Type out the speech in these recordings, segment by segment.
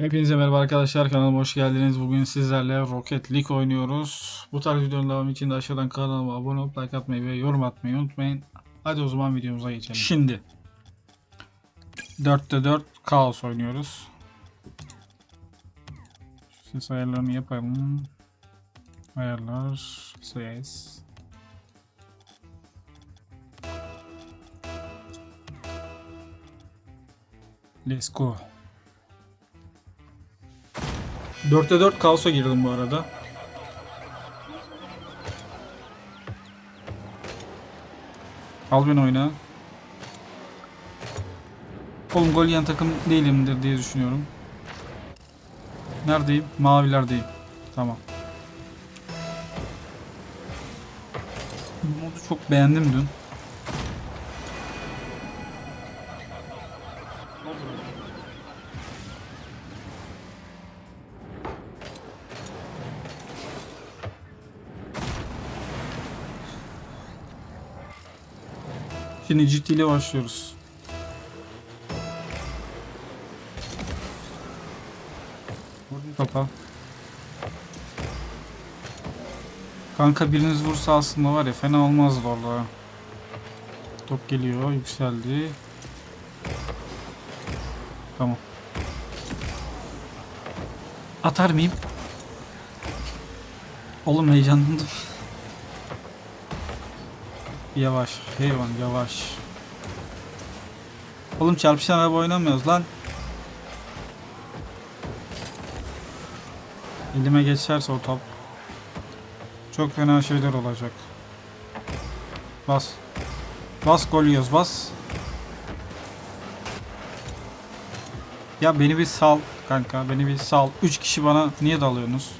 Hepinize merhaba arkadaşlar kanalıma hoş geldiniz. Bugün sizlerle Rocket League oynuyoruz. Bu tarz videonun devamı için de aşağıdan kanalıma abone olup like atmayı ve yorum atmayı unutmayın. Hadi o zaman videomuza geçelim. Şimdi 4'te 4 Kaos oynuyoruz. Ses ayarlarını yapalım. Ayarlar ses. Let's go. 4'te 4 kaosa girdim bu arada. Al beni oyna. Oğlum gol takım değilimdir diye düşünüyorum. Neredeyim? Mavilerdeyim. Tamam. Modu çok beğendim dün. Şimdi GT ile başlıyoruz. Topa. Kanka biriniz vursa aslında var ya fena olmaz valla. Top geliyor, yükseldi. Tamam. Atar mıyım? Oğlum heyecanlandım. Yavaş, hayvan yavaş. Oğlum çarpışan araba oynamıyoruz lan. Elime geçerse o top. Çok fena şeyler olacak. Bas. Bas gol yiyoruz bas. Ya beni bir sal kanka beni bir sal. 3 kişi bana niye dalıyorsunuz?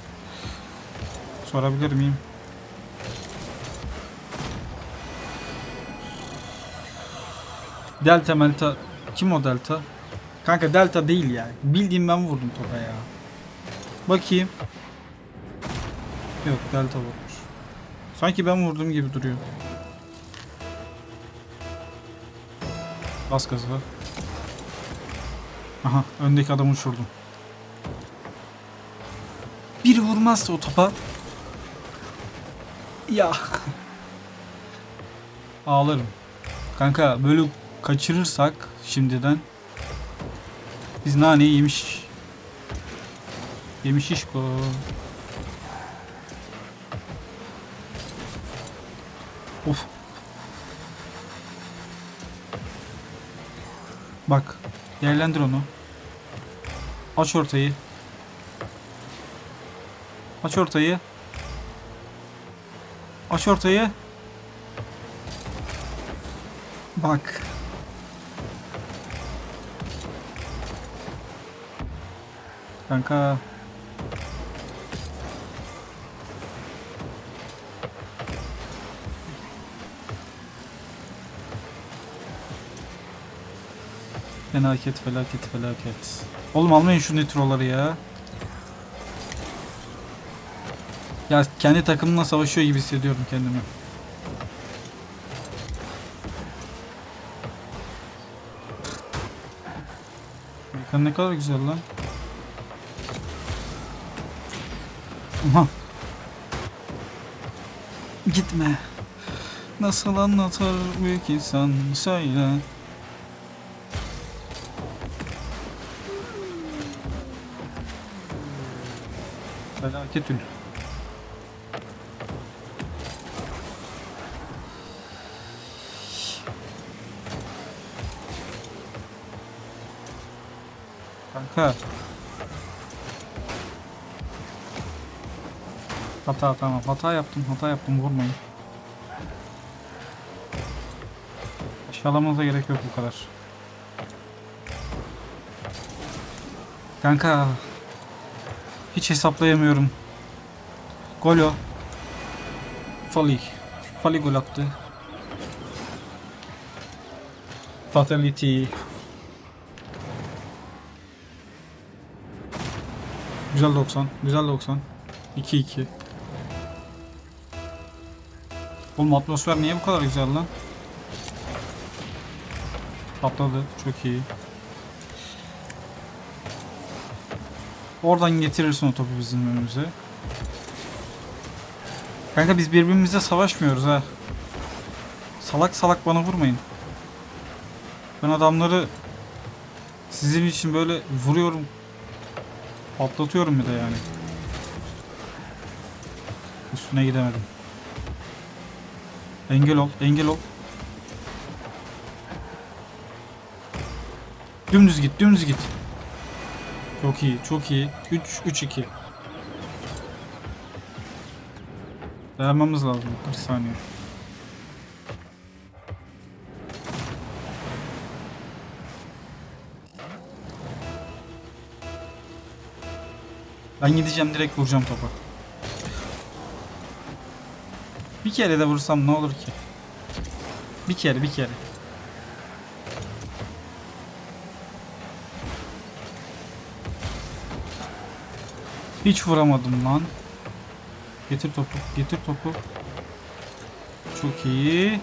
Sorabilir miyim? Delta Melta kim o Delta? Kanka Delta değil ya. Bildiğim ben vurdum topa ya. Bakayım. Yok Delta vurmuş. Sanki ben vurdum gibi duruyor. Bas gazı. Aha öndeki adamı uçurdum. Biri vurmazsa o topa. Ya. Ağlarım. Kanka böyle kaçırırsak şimdiden biz naneyi yemiş. Yemiş iş bu. Of. Bak. Değerlendir onu. Aç ortayı. Aç ortayı. Aç ortayı. Bak. Kanka. Felaket felaket felaket. Oğlum almayın şu nitroları ya. Ya kendi takımımla savaşıyor gibi hissediyorum kendimi. Ne kadar güzel lan. Aha. Gitme. Nasıl anlatır büyük insan söyle. Felaketül. Kanka. Hata tamam. Hata yaptım. Hata yaptım. Vurmayın. Aşağılamanıza gerek yok bu kadar. Kanka. Hiç hesaplayamıyorum. Golo. Fali. Fali gol attı. Fatality. Güzel 90. Güzel 90. 2-2. Oğlum atmosfer niye bu kadar güzel lan? Patladı. Çok iyi. Oradan getirirsin o topu bizim önümüze. Kanka biz birbirimize savaşmıyoruz ha. Salak salak bana vurmayın. Ben adamları sizin için böyle vuruyorum. Patlatıyorum bir de yani. Üstüne gidemedim. Engel ol, engel ol. Dümdüz git, dümdüz git. Çok iyi, çok iyi. 3 3 2. Dayanmamız lazım 40 saniye. Ben gideceğim direkt vuracağım topa. Bir kere de vursam ne olur ki? Bir kere, bir kere. Hiç vuramadım lan. Getir topu, getir topu. Çok iyi.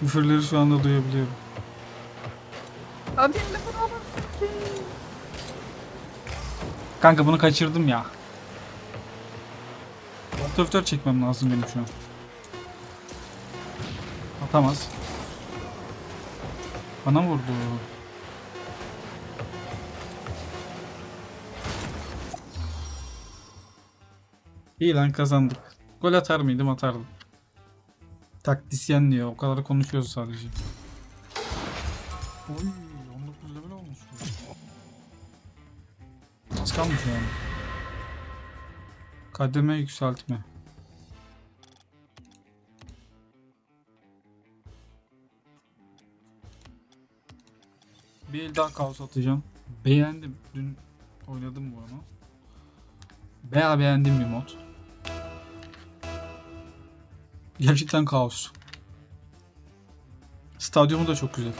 Küfürleri şu anda duyabiliyorum. Abi Kanka bunu kaçırdım ya. Doktor çekmem lazım benim şu an. Atamaz. Bana vurdu. İyi lan kazandık. Gol atar mıydım atardım. Taktisyen diyor. O kadar konuşuyoruz sadece. Oy Az kalmış yani. Kademe yükseltme. Bir daha kaos atacağım. Beğendim. Dün oynadım bu onu. Bayağı beğendiğim bir mod. Gerçekten kaos. Stadyumu da çok güzel.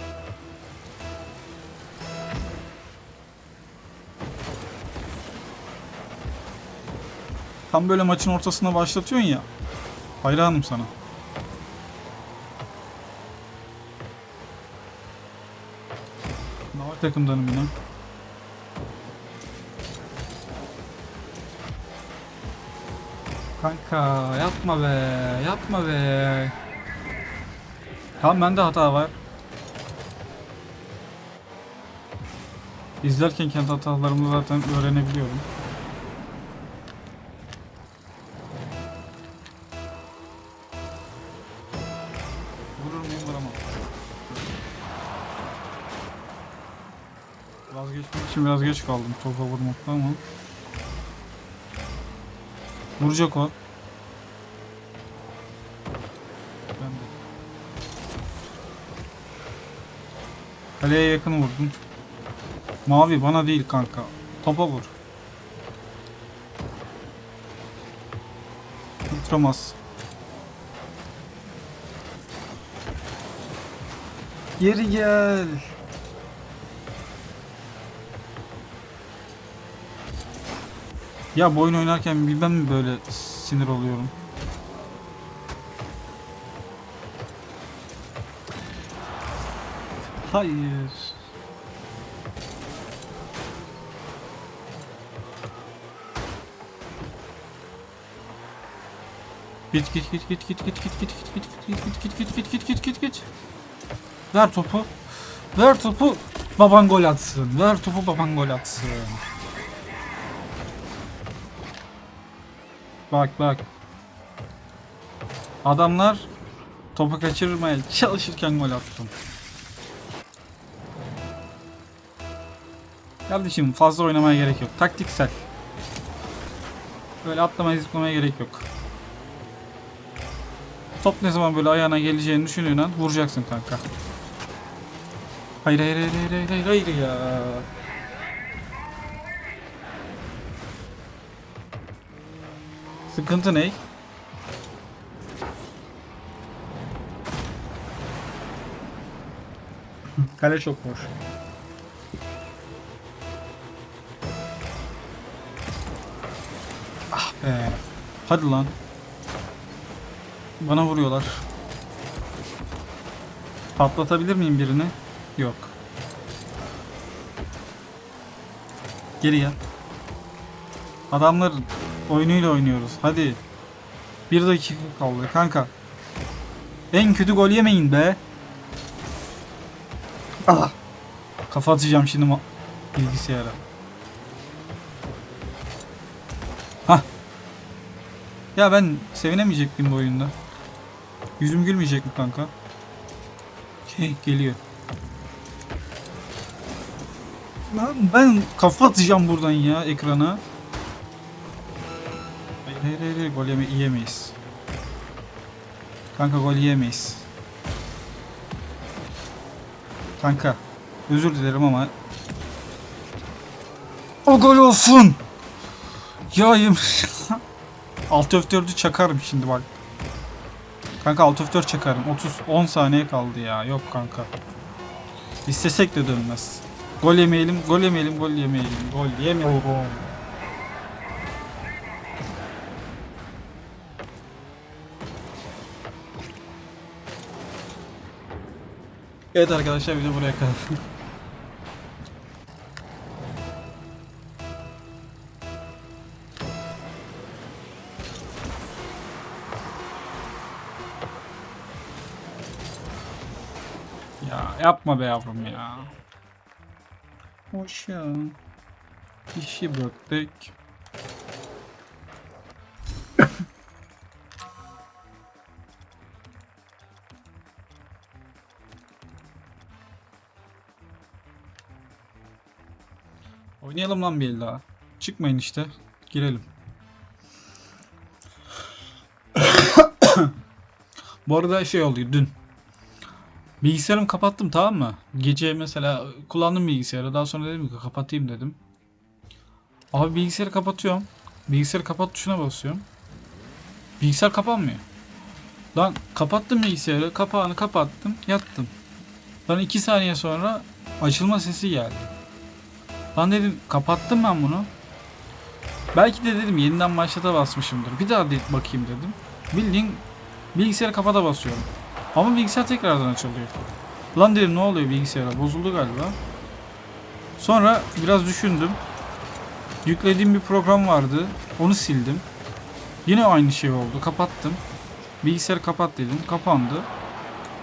Tam böyle maçın ortasına başlatıyorsun ya. Hayranım sana. Mavi takımdanım yine. Kanka yapma be, yapma be. Tamam bende hata var. İzlerken kendi hatalarımı zaten öğrenebiliyorum. Biraz geç kaldım topa vurmakta ama. Vuracak o. Ben de. Kaleye yakın vurdum. Mavi bana değil kanka. Topa vur. Tutramaz. Geri gel. Ya bu oyun oynarken bir ben mi böyle sinir oluyorum? Hayır. Git git git git git git git git git git git git git git git git git git Ver topu. Ver topu. Baban gol atsın. Ver topu baban gol atsın. Bak bak. Adamlar topu kaçırmaya çalışırken gol attım. Kardeşim fazla oynamaya gerek yok. Taktiksel. Böyle atlamaya zıplamaya gerek yok. Top ne zaman böyle ayağına geleceğini düşündüğün an vuracaksın kanka. Hayır hayır hayır hayır hayır, hayır ya. Sıkıntı ne? Kale çok boş. Ah be. Hadi lan. Bana vuruyorlar. Patlatabilir miyim birini? Yok. Geri gel. Adamların oyunuyla oynuyoruz. Hadi. Bir dakika kaldı kanka. En kötü gol yemeyin be. Ah. Kafa atacağım şimdi bilgisayara. Hah. Ya ben sevinemeyecek miyim bu oyunda? Yüzüm gülmeyecek mi kanka? Şey geliyor. Lan ben kafa atacağım buradan ya ekrana. Hayır hayır hayır, gol yeme yiyemeyiz. Kanka gol yiyemeyiz. Kanka özür dilerim ama o gol olsun. Ya yem Alt F4'ü çakarım şimdi bak. Kanka Alt F4 çakarım. 30 10 saniye kaldı ya. Yok kanka. İstesek de dönmez. Gol yemeyelim, gol yemeyelim, gol yemeyelim. Gol yemeyelim. Evet arkadaşlar video buraya kadar. Ya yapma be yavrum ya. Hoş ya. İşi bıraktık. Oynayalım lan bir el daha. Çıkmayın işte. Girelim. Bu arada şey oldu dün. Bilgisayarımı kapattım tamam mı? Gece mesela kullandım bilgisayarı. Daha sonra dedim ki kapatayım dedim. Abi bilgisayarı kapatıyorum. Bilgisayarı kapat tuşuna basıyorum. Bilgisayar kapanmıyor. Lan kapattım bilgisayarı. Kapağını kapattım. Yattım. Lan 2 saniye sonra açılma sesi geldi. Lan dedim kapattım ben bunu. Belki de dedim yeniden başlata basmışımdır. Bir daha de- bakayım dedim. Bildiğin bilgisayarı kapata basıyorum. Ama bilgisayar tekrardan açılıyor. Lan dedim ne oluyor bilgisayara bozuldu galiba. Sonra biraz düşündüm. Yüklediğim bir program vardı. Onu sildim. Yine aynı şey oldu. Kapattım. Bilgisayarı kapat dedim. Kapandı.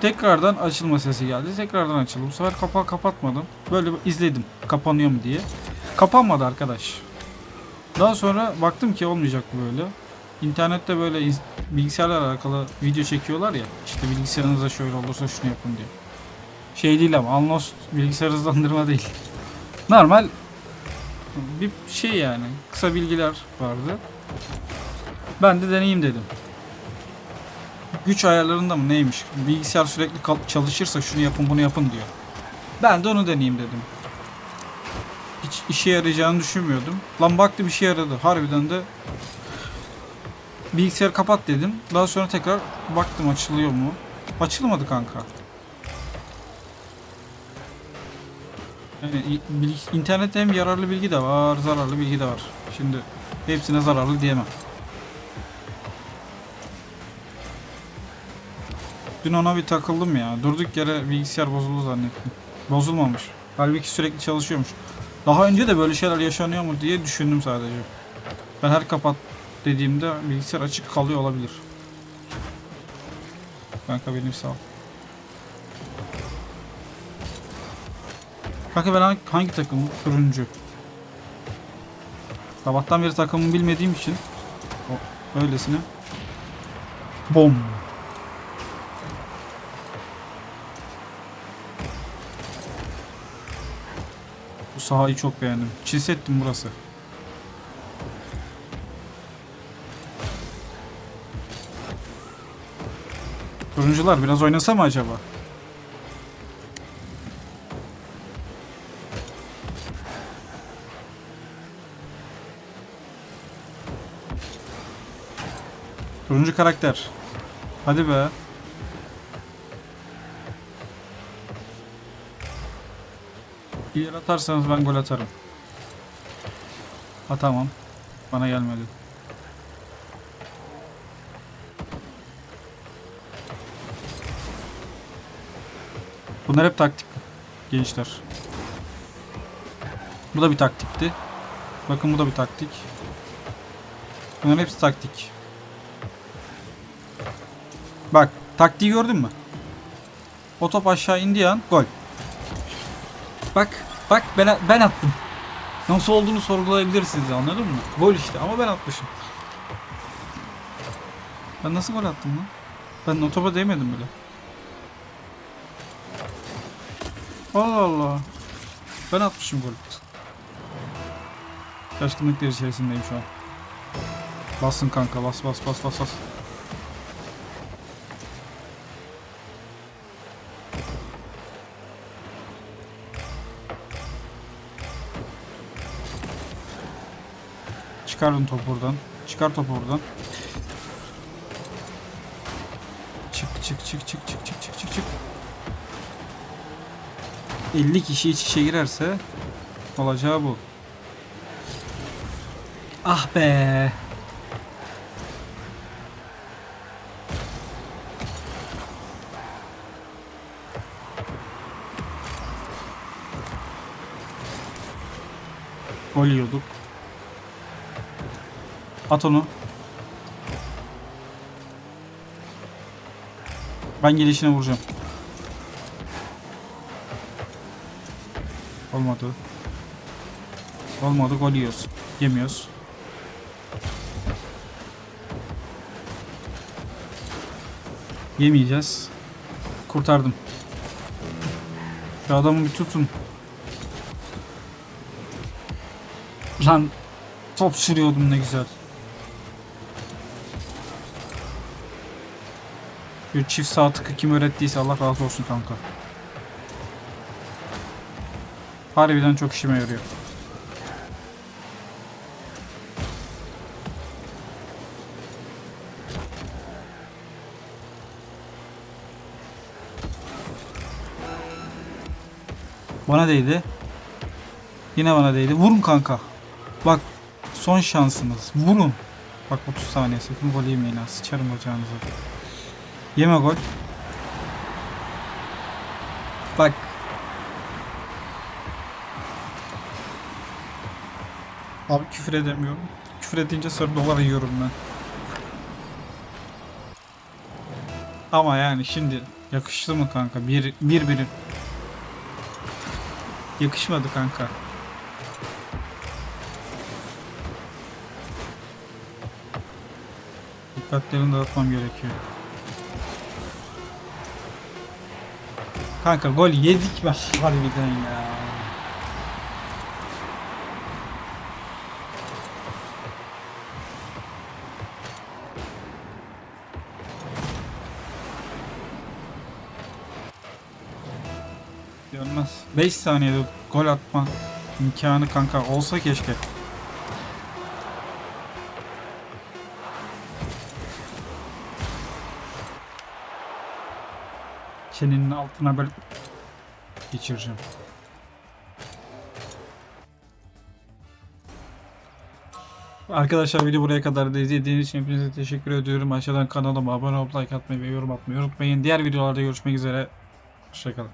Tekrardan açılma sesi geldi. Tekrardan açıldı. Bu sefer kapağı kapatmadım. Böyle izledim. Kapanıyor mu diye. Kapanmadı arkadaş. Daha sonra baktım ki olmayacak böyle. İnternette böyle bilgisayarla alakalı video çekiyorlar ya. İşte bilgisayarınıza şöyle olursa şunu yapın diye. Şey değil ama Alnos bilgisayar hızlandırma değil. Normal bir şey yani. Kısa bilgiler vardı. Ben de deneyeyim dedim. Güç ayarlarında mı neymiş? Bilgisayar sürekli çalışırsa şunu yapın bunu yapın diyor. Ben de onu deneyeyim dedim. Hiç işe yarayacağını düşünmüyordum. Lan baktım işe yaradı. Harbiden de bilgisayarı kapat dedim. Daha sonra tekrar baktım açılıyor mu? Açılmadı kanka. Yani internette hem yararlı bilgi de var, zararlı bilgi de var. Şimdi hepsine zararlı diyemem. Dün ona bir takıldım ya. Durduk yere bilgisayar bozuldu zannettim. Bozulmamış. Halbuki sürekli çalışıyormuş. Daha önce de böyle şeyler yaşanıyor mu diye düşündüm sadece. Ben her kapat dediğimde bilgisayar açık kalıyor olabilir. Kanka benim sağ ol. Kanka ben hangi, hangi takımım? Turuncu. Sabahtan beri takımımı bilmediğim için o, öylesine. Bom. Sahayı çok beğendim. Çilsettim burası. Turuncular biraz oynasa mı acaba? Turuncu karakter. Hadi be. Yer atarsanız ben gol atarım. Atamam. Bana gelmedi. Bunlar hep taktik gençler. Bu da bir taktikti. Bakın bu da bir taktik. Bunların hepsi taktik. Bak taktiği gördün mü? O top aşağı indiği an gol. Bak bak ben, ben attım. Nasıl olduğunu sorgulayabilirsiniz anladın mı? Gol işte ama ben atmışım. Ben nasıl gol attım lan? Ben o topa değmedim bile. Allah Allah. Ben atmışım golü. Şaşkınlıklar içerisindeyim şu an. Basın kanka bas bas bas bas bas. Çıkarın topu buradan. Çıkar topu buradan. Çık çık çık çık çık çık çık çık çık. 50 kişi iç içe girerse olacağı bu. Ah be. Gol yiyorduk. At onu. Ben gelişine vuracağım. Olmadı. Olmadı gol yiyoruz. Yemiyoruz. Yemeyeceğiz. Kurtardım. Şu adamı bir tutun. Lan top sürüyordum ne güzel. Şu çift sağ tıkı kim öğrettiyse Allah razı olsun kanka. Harbiden çok işime yarıyor. Bana değdi. Yine bana değdi. Vurun kanka. Bak son şansınız. Vurun. Bak 30 saniye sakın gol yemeyin ha. Sıçarım bacağınıza. Yeme gol. Bak. Abi küfür edemiyorum. Küfür edince sarı dolar yiyorum ben. Ama yani şimdi yakıştı mı kanka? Bir, bir birim. Yakışmadı kanka. Dikkatlerini dağıtmam gerekiyor. Kanka gol yedik mi harbiden ya. Görmez. 5 saniyede gol atma imkanı kanka olsa keşke. Çenenin altına böyle geçireceğim. Arkadaşlar video buraya kadar da izlediğiniz için hepinize teşekkür ediyorum. Aşağıdan kanalıma abone olup like atmayı ve yorum atmayı unutmayın. Diğer videolarda görüşmek üzere. Hoşçakalın.